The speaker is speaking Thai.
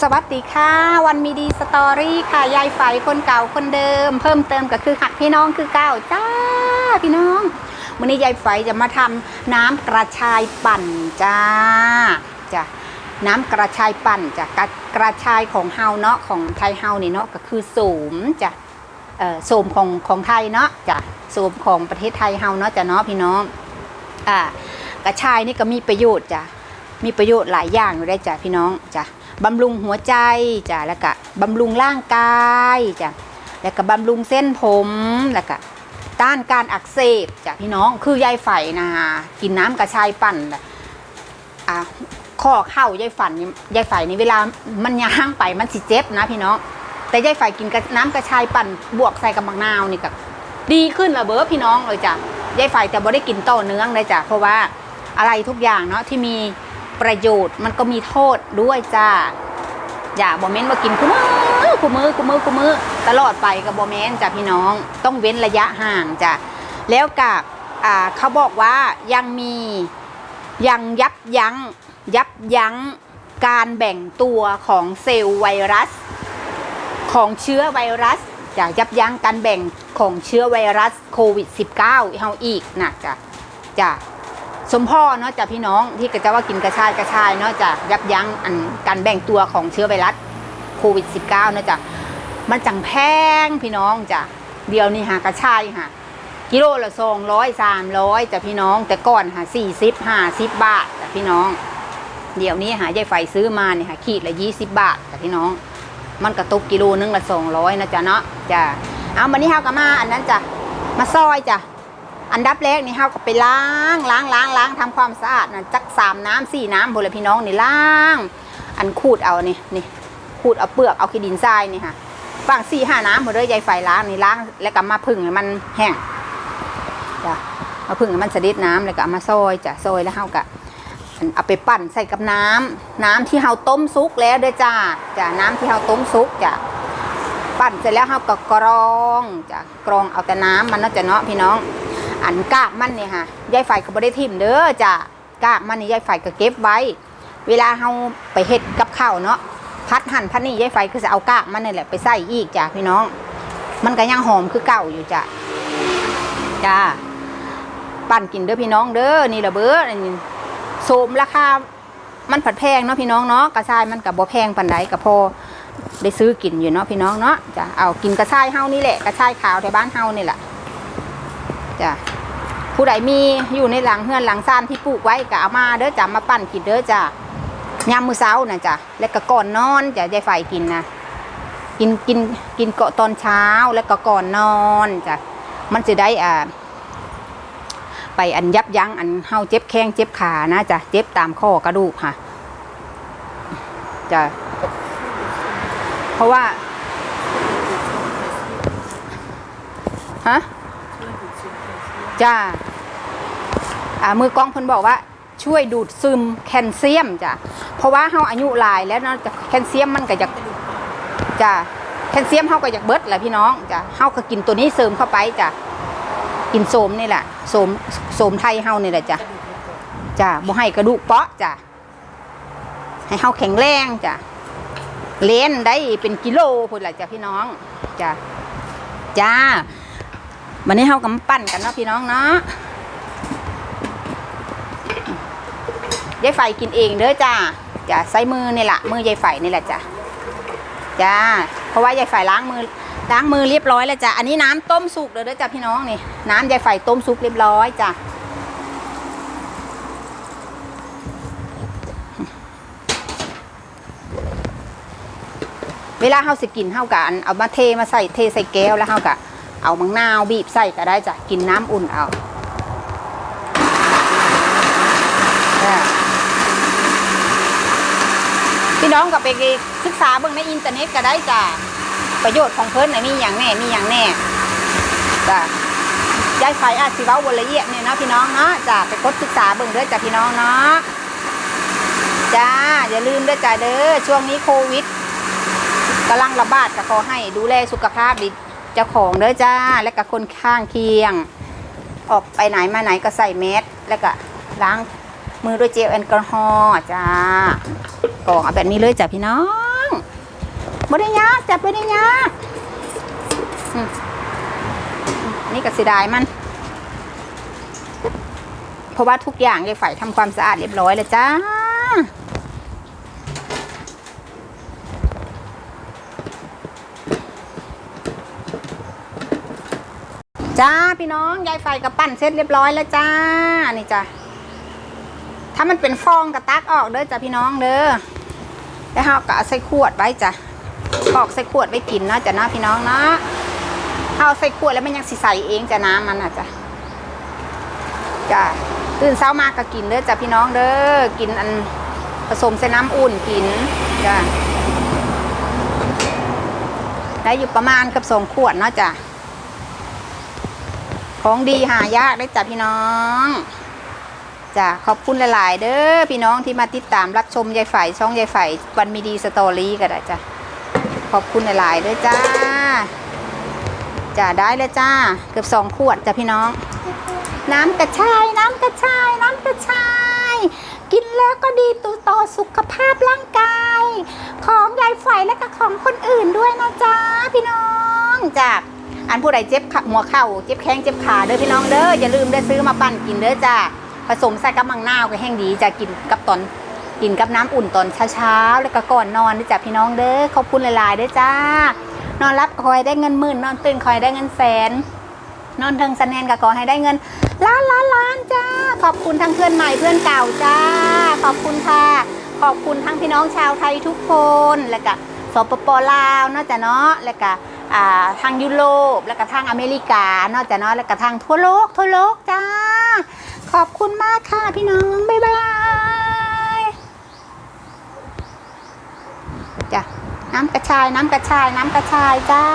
สวัสดีค่ะ วันมีดีสตอรี่ค่ะยายไฝคนเก่าคนเดิม เพิ่มเติมก็คือหักพี่น้องคือเก้าจ้าพี่น้องวันนี้ยายไฝจะมาทำน้ำกระชายปั่นจ้าจ้ะน้ำกระชายปั่นจ้ะกระกระชายของเฮาเนาะของไทยเฮานี่เนาะก็คือโสมจ้ะเอ่อโสมของของไทยเนาะจ้ะโสมของประเทศไทยเฮาเนาะจ้ะเนาะพี่น้องอ่ากระชายนี่ก็มีประโยชน์จ้ะมีประโยชน์หลายอย่างอยู่ได้จ้ะพี่น้องจ้ะ บำรุงหัวใจจ้ะแล้วก็บำรุงร่างกายจ้ะแล้วก็บำรุงเส้นผมแล้วก็ต้านการอักเสบจ้ะพี่น้องคือยายไฝนะกินน้ำกระชายปั่นน่ะอะข้อเข่ายายฝันยายไฝนี่เวลามันย่างไปมันสิเจ็บนะพี่น้องแต่ยายไฝกินกน้ำกระชายปั่นบวกใส่กับมะนาวนี่ก็ดีขึ้นละเบ้อพี่น้องเลยจ้ะยายไฝแต่บ่ได้กินต่อเนื่องเลยจ้ะเพราะว่าอะไรทุกอย่างเนาะที่มี ประโยชน์ มันก็มีโทษด้วยจ้าอย่าบอเมนว่ากินคุมือคุมือคุมือคุมือตลอดไปกับบอเมนจ้ะพี่น้อง ต้องเว้นระยะห่างจ้ะแล้วกับเขาบอกว่ายังมียังยับยั้งยับยั้งการแบ่งตัวของเซลล์ไวรัส ของเชื้อไวรัสจะยับยั้งการแบ่งของเชื้อไวรัสโควิด -19 เฮาอีกนะจ้ะจ้ะ สมพ่อเนาะจ้ะพี่น้องที่กระจะว่ากินกระชายกระชายเนาะจ้ะยับยั้งอันการแบ่งตัวของเชื้อไวรัสโควิด -19 เนาะจ้ะมันจังแพงพี่น้องจ้ะเดี๋ยวนี่หากระชายค่ะกิโลละสองร้อยสามร้อยจ้ะพี่น้อง แต่ก่อนหาสี่สิบห้าสิบบาทจ้ะพี่น้อง เดี๋ยวนี้หายายไฟซื้อมาเนี่ยค่ะขีดละยี่สิบบาทจ้ะพี่น้อง มันกระตุกกิโลนึงละสองร้อยนะจ๊ะเนาะจ้ะเอาวันนี้เฮาก็มาอันนั้นจ้ะมาซอยจ้ะ อันดับแรกนี่เฮาก็ไปล้างล้างล้างล้างทำความสะอาดนะจักสามน้ำสี่น้ำพนเลพี่น้องนี่ล้าง อันขูดเอานี่นี่ขูดเอาเปลือกเอาขี้ดินทรายนี่ค่ะฝั่งสี่ห้าน้ำหมดเลยยายไฟล้างนี่ล้าง แล้วก็มาพึ่งให้มันแห้งจ้ะมาพึ่งให้มันสะเดิดน้ำแล้วก็เอามาซอยจ้ะซอยแล้วเฮาก็อันเอาไปปั่นใส่กับน้ำน้ำที่เฮาต้มซุกแล้วเด้อจ้าจ้ะน้ำที่เฮาต้มซุกจ้ะปั่นเสร็จแล้วเราก็กรองจ้ะกรองเอาแต่น้ำมันเนาจะเนาะพี่น้อง อันกากมันเนี่ยค่ะยายไฟก็บ่ได้ทิ่มเด้อจ้ะกากมันนี่ยายไฟก็เก็บไว้ เวลาเราไปเฮ็ดกับข้าวเนาะพัดหั่นพัดนี่ยายไฟก็จะเอากากมันนี่แหละไปใส่อีกจ้ะพี่น้อง มันก็ยังหอมคือเก่าอยู่จ้ะจ้าปั่นกินเด้อพี่น้องเด้อนี่ละเบ้ออันนี้โสมราคามันผัดแพงเนาะพี่น้องเนาะกระชายมันกับบ่แพงปานใดก็พอได้ซื้อกินอยู่เนาะพี่น้องเนาะจ้ะเอากินกระชายเฮานี่แหละกระชายขาวแถวบ้านเฮานี่แหละจ้ะ ผู้ใดมีอยู่ในหลังเฮือนหลังซ่านที่ปลูกไว้ก็เอามาเด้อจ้ะมาปั่นกินเด้อจ้ะยามมื้อเช้านะจ้ะแล้วก็ก่อนนอนจ้ะยายไฟกินนะกินกินกินเกาะตอนเช้าแล้วก็ก่อนนอนจ้ะมันจะได้อ่าไปอันยับยั้งอันเฮาเจ็บแข้งเจ็บขานะจ้ะเจ็บตามข้อกระดูกค่ะจ้ะเพราะว่าฮะ จ้าอ่ามือกล้องเพิ่นบอกว่าช่วยดูดซึมแคลเซียมจ้ะเพราะว่าเฮาอายุหลายแล้วเนาะจะแคลเซียมมันก็จะจ้ะแคลเซียมเฮาก็อยากเบิดแหละพี่น้องจ้ะเฮาก็กินตัวนี้เสริมเข้าไปจ้ะกินโสมนี่แหละโสมโสมไทยเฮานี่แหละจ้ะจ้ะบ่ให้กระดูกเปาะจ้ะให้เฮาแข็งแรงจ้ะเลนได้เป็นกิโลพุ่นแหละจ้ะพี่น้องจ้ะจ้า วันนี้เฮากำปั้นกันเนาะพี่น้องเนาะยายไฟกินเองเด้อจ้าจ้ะใส่มือนี่แหละมือยายไฟนี่แหละจ้ะจ้าเพราะว่ายายไฟล้างมือล้างมือเรียบร้อยแล้วจ้ะอันนี้น้ำต้มสุกเด้อเด้อจ้ะพี่น้องนี่น้ำยายไฟต้มสุกเรียบร้อยจ้ะเวลาเฮาสิกินเฮากันเอามาเทมาใส่เทใส่แก้วแล้วเฮาก็ เอามังนาวบีบใส่ก็ได้จ้ะกินน้ำอุ่นเอาพี่น้องก็ไปศึกษาเบิ่งในอินเทอร์เน็ตก็ได้จ้ะประโยชน์ของเพิ่นนะมีอย่างแน่มีอย่างแน่จ้ะยายไฟอาจสิเว้าบ่ละเอียดเนี่ยนะพี่น้องเนาะจ้ะไปกดศึกษาเบิ่งเด้อจ้ะพี่น้องเนาะจ้าอย่าลืมเด้อจ้ะเด้อช่วงนี้โควิดกำลังระบาดก็ขอให้ดูแลสุขภาพดี เจ้าของเด้อจ้า และกับคนข้างเคียง ออกไปไหนมาไหนก็ใส่แมสแล้วก็ล้างมือด้วยเจลแอลกอฮอล์จ้ากรองเอาแบบนี้เลยจ้ะพี่น้องบ่ได้ยากจับบ่ได้ยากอืมอันนี่ก็เสียดายมัน เพราะว่าทุกอย่างยายฝ่ายทำความสะอาดเรียบร้อยแล้วจ้า จ้าพี่น้องยายไฟกับปั้นเสร็จเรียบร้อยแล้วจ้านี่จ้ะถ้ามันเป็นฟองกระตักออกเด้อจ้ะพี่น้องเด้อแล้วเราก็ใส่ขวดไว้จ้ะกอกใส่ขวดไว้กินเนาะจ้ะนาะพี่น้องเนาะเอาใส่ขวดแล้วมันยังสิใสเองจ้ะน้ำมันอะจ้ะจ้ะตื่นเช้ามาก็กินเด้อจ้ะพี่น้องเด้อกินอันผสมใส่น้ำอุ่นกินจ้ะได้อยู่ประมาณกับสองขวดเนาะจ้ะ ของดีหายากได้จ้ะพี่น้องจ้ะขอบคุณหลาย ๆ เด้อพี่น้องที่มาติดตามรับชมยายไฝช่องยายไฝวันมีดีสตอรี่ก็ได้จ้ะขอบคุณหลาย ๆ เด้อจ้าจ้ะได้เลยจ้า เกือบสองขวดจ้ะพี่น้อง น้ำกระชาย น้ำกระชาย น้ำกระชาย กินแล้วก็ดีต่อต่อสุขภาพร่างกาย ของยายไฝและก็ของคนอื่นด้วยนะจ๊ะพี่น้องจ้ะ อันผู้ใดเจ็บขาหัวเข่าเจ็บแข้งเจ็บขาเด้อพี่น้องเด้ออย่าลืมได้อซื้อมาปั่นกินเด้อจ้าผสมใส่กับมังนาวก็แห้งดีจะกินกับตอนกินกับน้ำอุ่นตอนเช้าๆแล้วก็ก่อนนอนด้อจ้าพี่น้องเด้อขอบคุณหลายๆเด้อจ้านอนรับคอยได้เงินหมื่นนอนตื่นคอยได้เงินแสน นอนเทิงสะแนนก็ขอให้ได้เงินล้านล้านล้านจ้าขอบคุณทั้งเพื่อนใหม่เพื่อนเก่าจ้า ขอบคุณค่ะ ขอบคุณทั้งพี่น้องชาวไทยทุกคนแล้วก็สปปลาวเนาะจ้ะเนาะแล้วก็อ่า ทางยุโรปและกระทั่งอเมริกา นอกจากนั้นและกระทั่งทั่วโลกทั่วโลกจ้า ขอบคุณมากค่ะพี่น้อง บ๊ายบายจ้ะน้ำกระชายน้ำกระชายน้ำกระชายจ้า